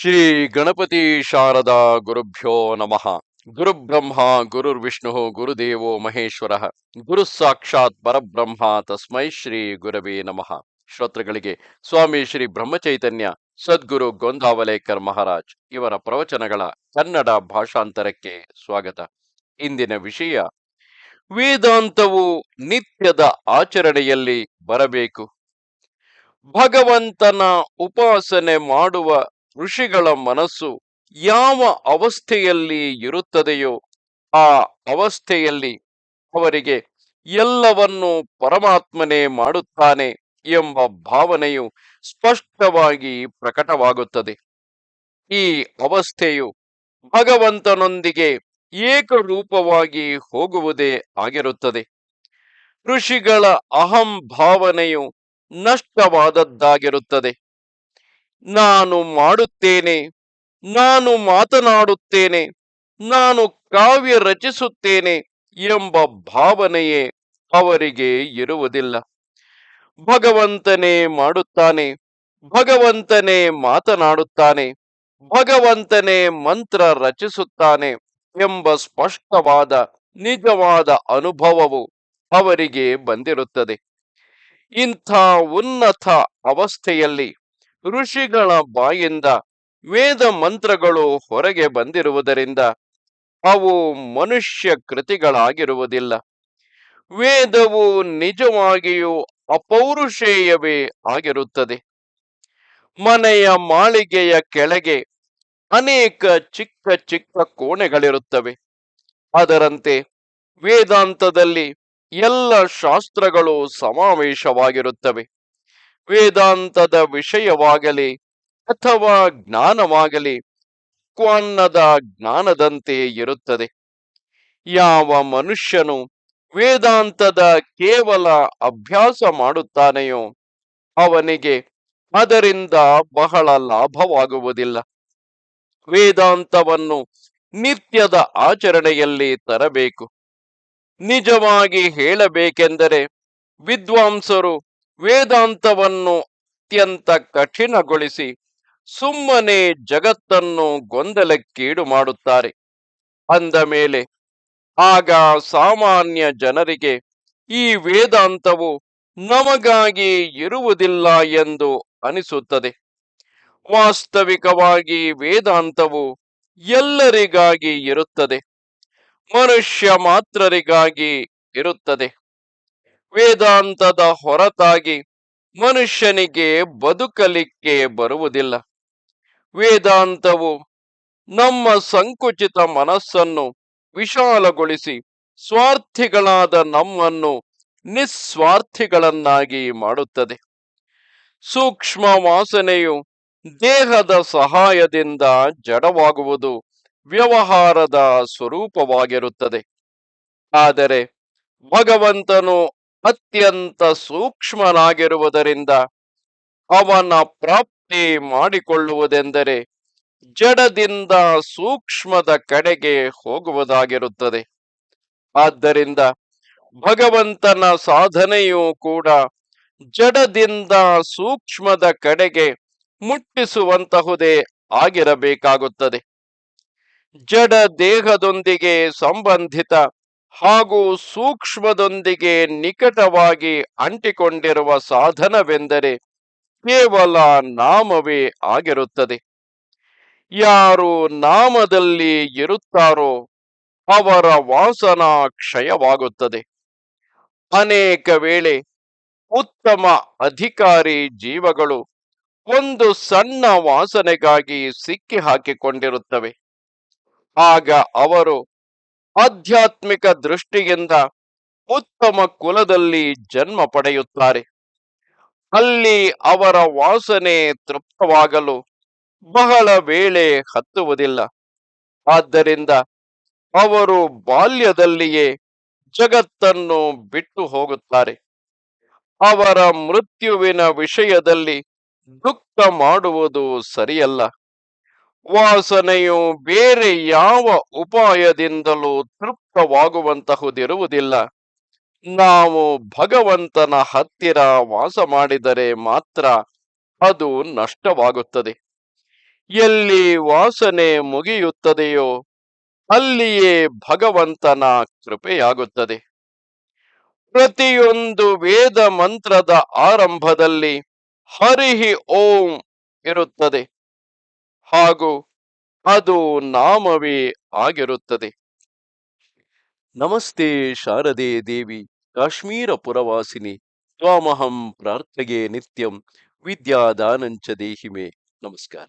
ಶ್ರೀ ಗಣಪತಿ ಶಾರದಾ ಗುರುಭ್ಯೋ ನಮಃ. ಗುರುಬ್ರಹ್ಮ, ಗುರುರ್ವಿಷ್ಣು, ಗುರುದೇವೋ ಮಹೇಶ್ವರ, ಗುರು ಸಾಕ್ಷಾತ್ ಪರಬ್ರಹ್ಮ ತಸ್ಮೈ ಶ್ರೀ ಗುರವೇ ನಮಃ. ಶ್ರೋತೃಗಳಿಗೆ ಸ್ವಾಮಿ ಶ್ರೀ ಬ್ರಹ್ಮಚೈತನ್ಯ, ಸದ್ಗುರು ಗೊಂದಾವಲೇಕರ್ ಮಹಾರಾಜ್ ಇವರ ಪ್ರವಚನಗಳ ಕನ್ನಡ ಭಾಷಾಂತರಕ್ಕೆ ಸ್ವಾಗತ. ಇಂದಿನ ವಿಷಯ, ವೇದಾಂತವು ನಿತ್ಯದ ಆಚರಣೆಯಲ್ಲಿ ಬರಬೇಕು. ಭಗವಂತನ ಉಪಾಸನೆ ಮಾಡುವ ಋಷಿಗಳ ಮನಸ್ಸು ಯಾವ ಅವಸ್ಥೆಯಲ್ಲಿ ಇರುತ್ತದೆಯೋ ಆ ಅವಸ್ಥೆಯಲ್ಲಿ ಅವರಿಗೆ ಎಲ್ಲವನ್ನು ಪರಮಾತ್ಮನೇ ಮಾಡುತ್ತಾನೆ ಎಂಬ ಭಾವನೆಯು ಸ್ಪಷ್ಟವಾಗಿ ಪ್ರಕಟವಾಗುತ್ತದೆ. ಈ ಅವಸ್ಥೆಯು ಭಗವಂತನೊಂದಿಗೆ ಏಕರೂಪವಾಗಿ ಹೋಗುವುದೇ ಆಗಿರುತ್ತದೆ. ಋಷಿಗಳ ಅಹಂ ಭಾವನೆಯು ನಷ್ಟವಾದದ್ದಾಗಿರುತ್ತದೆ. ನಾನು ಮಾಡುತ್ತೇನೆ, ನಾನು ಮಾತನಾಡುತ್ತೇನೆ, ನಾನು ಕಾವ್ಯ ರಚಿಸುತ್ತೇನೆ ಎಂಬ ಭಾವನೆಯೇ ಅವರಿಗೆ ಇರುವುದಿಲ್ಲ. ಭಗವಂತನೇ ಮಾಡುತ್ತಾನೆ, ಭಗವಂತನೇ ಮಾತನಾಡುತ್ತಾನೆ, ಭಗವಂತನೇ ಮಂತ್ರ ರಚಿಸುತ್ತಾನೆ ಎಂಬ ಸ್ಪಷ್ಟವಾದ, ನಿಜವಾದ ಅನುಭವವು ಅವರಿಗೆ ಬಂದಿರುತ್ತದೆ. ಇಂಥ ಉನ್ನತ ಅವಸ್ಥೆಯಲ್ಲಿ ಋಷಿಗಳ ಬಾಯಿಂದ ವೇದ ಮಂತ್ರಗಳು ಹೊರಗೆ ಬಂದಿರುವುದರಿಂದ ಅವು ಮನುಷ್ಯ ಕೃತಿಗಳಾಗಿರುವುದಿಲ್ಲ. ವೇದವು ನಿಜವಾಗಿಯೂ ಅಪೌರುಷೇಯವೇ ಆಗಿರುತ್ತದೆ. ಮನೆಯ ಮಾಳಿಗೆಯ ಕೆಳಗೆ ಅನೇಕ ಚಿಕ್ಕ ಚಿಕ್ಕ ಕೋಣೆಗಳಿರುತ್ತವೆ. ಅದರಂತೆ ವೇದಾಂತದಲ್ಲಿ ಎಲ್ಲ ಶಾಸ್ತ್ರಗಳು ಸಮಾವೇಶವಾಗಿರುತ್ತವೆ. ವೇದಾಂತದ ವಿಷಯವಾಗಲಿ ಅಥವಾ ಜ್ಞಾನವಾಗಲಿ ಕ್ವಾನ್ನದ ಜ್ಞಾನದಂತೆ ಇರುತ್ತದೆ. ಯಾವ ಮನುಷ್ಯನು ವೇದಾಂತದ ಕೇವಲ ಅಭ್ಯಾಸ ಮಾಡುತ್ತಾನೆಯೋ ಅವನಿಗೆ ಅದರಿಂದ ಬಹಳ ಲಾಭವಾಗುವುದಿಲ್ಲ. ವೇದಾಂತವನ್ನು ನಿತ್ಯದ ಆಚರಣೆಯಲ್ಲಿ ತರಬೇಕು. ನಿಜವಾಗಿ ಹೇಳಬೇಕೆಂದರೆ ವಿದ್ವಾಂಸರು ವೇದಾಂತವನ್ನು ಅತ್ಯಂತ ಕಠಿಣಗೊಳಿಸಿ ಸುಮ್ಮನೆ ಜಗತ್ತನ್ನು ಗೊಂದಲಕ್ಕೀಡು ಮಾಡುತ್ತಾರೆ. ಅಂದ ಮೇಲೆ, ಆಗ ಸಾಮಾನ್ಯ ಜನರಿಗೆ ಈ ವೇದಾಂತವು ನಮಗಾಗಿ ಇರುವುದಿಲ್ಲ ಎಂದು ಅನಿಸುತ್ತದೆ. ವಾಸ್ತವಿಕವಾಗಿ ವೇದಾಂತವು ಎಲ್ಲರಿಗಾಗಿ ಇರುತ್ತದೆ. ಮನುಷ್ಯ ಮಾತ್ರರಿಗಾಗಿ ಇರುತ್ತದೆ. ವೇದಾಂತದ ಹೊರತಾಗಿ ಮನುಷ್ಯನಿಗೆ ಬದುಕಲಿಕ್ಕೆ ಬರುವುದಿಲ್ಲ. ವೇದಾಂತವು ನಮ್ಮ ಸಂಕುಚಿತ ಮನಸ್ಸನ್ನು ವಿಶಾಲಗೊಳಿಸಿ ಸ್ವಾರ್ಥಿಗಳಾದ ನಮ್ಮನ್ನು ನಿಸ್ವಾರ್ಥಿಗಳನ್ನಾಗಿ ಮಾಡುತ್ತದೆ. ಸೂಕ್ಷ್ಮ ವಾಸನೆಯು ದೇಹದ ಸಹಾಯದಿಂದ ಜಡವಾಗುವುದು ವ್ಯವಹಾರದ ಸ್ವರೂಪವಾಗಿರುತ್ತದೆ. ಆದರೆ ಭಗವಂತನು ಅತ್ಯಂತ ಸೂಕ್ಷ್ಮನಾಗಿರುವುದರಿಂದ ಅವನ ಪ್ರಾಪ್ತಿ ಮಾಡಿಕೊಳ್ಳುವುದೆಂದರೆ ಜಡದಿಂದ ಸೂಕ್ಷ್ಮದ ಕಡೆಗೆ ಹೋಗುವುದಾಗಿರುತ್ತದೆ. ಆದ್ದರಿಂದ ಭಗವಂತನ ಸಾಧನೆಯೂ ಕೂಡ ಜಡದಿಂದ ಸೂಕ್ಷ್ಮದ ಕಡೆಗೆ ಮುಟ್ಟಿಸುವಂತಹುದೇ ಆಗಿರಬೇಕಾಗುತ್ತದೆ. ಜಡ ದೇಹದೊಂದಿಗೆ ಸಂಬಂಧಿತ ಹಾಗೂ ಸೂಕ್ಷ್ಮದೊಂದಿಗೆ ನಿಕಟವಾಗಿ ಅಂಟಿಕೊಂಡಿರುವ ಸಾಧನವೆಂದರೆ ಕೇವಲ ನಾಮವೇ ಆಗಿರುತ್ತದೆ. ಯಾರು ನಾಮದಲ್ಲಿ ಇರುತ್ತಾರೋ ಅವರ ವಾಸನ ಕ್ಷಯವಾಗುತ್ತದೆ. ಅನೇಕ ವೇಳೆ ಉತ್ತಮ ಅಧಿಕಾರಿ ಜೀವಗಳು ಒಂದು ಸಣ್ಣ ವಾಸನೆಗಾಗಿ ಸಿಕ್ಕಿ ಹಾಕಿಕೊಂಡಿರುತ್ತವೆ ಆಗ ಅವರು ಆಧ್ಯಾತ್ಮಿಕ ದೃಷ್ಟಿಯಿಂದ ಉತ್ತಮ ಕುಲದಲ್ಲಿ ಜನ್ಮ ಪಡೆಯುತ್ತಾರೆ. ಅಲ್ಲಿ ಅವರ ವಾಸನೆ ತೃಪ್ತವಾಗಲು ಬಹಳ ವೇಳೆ ಹತ್ತುವುದಿಲ್ಲ. ಆದ್ದರಿಂದ ಅವರು ಬಾಲ್ಯದಲ್ಲಿಯೇ ಜಗತ್ತನ್ನು ಬಿಟ್ಟು ಹೋಗುತ್ತಾರೆ. ಅವರ ಮೃತ್ಯುವಿನ ವಿಷಯದಲ್ಲಿ ದುಃಖ ಮಾಡುವುದು ಸರಿಯಲ್ಲ. ವಾಸನೆಯು ಬೇರೆ ಯಾವ ಉಪಾಯದಿಂದಲೂ ತೃಪ್ತವಾಗುವಂತಹುದಿರುವುದಿಲ್ಲ. ನಾವು ಭಗವಂತನ ಹತ್ತಿರ ವಾಸ ಮಾಡಿದರೆ ಮಾತ್ರ ಅದು ನಷ್ಟವಾಗುತ್ತದೆ. ಎಲ್ಲಿ ವಾಸನೆ ಮುಗಿಯುತ್ತದೆಯೋ ಅಲ್ಲಿಯೇ ಭಗವಂತನ ಕೃಪೆಯಾಗುತ್ತದೆ. ಪ್ರತಿಯೊಂದು ವೇದ ಮಂತ್ರದ ಆರಂಭದಲ್ಲಿ ಹರಿಹಿ ಓಂ ಇರುತ್ತದೆ. ಹಾಗೂ ಅದು ನಾಮವೇ ಆಗಿರುತ್ತದೆ. ನಮಸ್ತೆ ಶಾರದೆ ದೇವಿ, ಕಾಶ್ಮೀರ ಪುರವಾಸಿನಿ, ತ್ವಾಮಹಂ ಪ್ರಾರ್ಥಗೆ ನಿತ್ಯಂ, ವಿದ್ಯಾದಾನಂಚ ದೇಹಿಮೆ. ನಮಸ್ಕಾರ.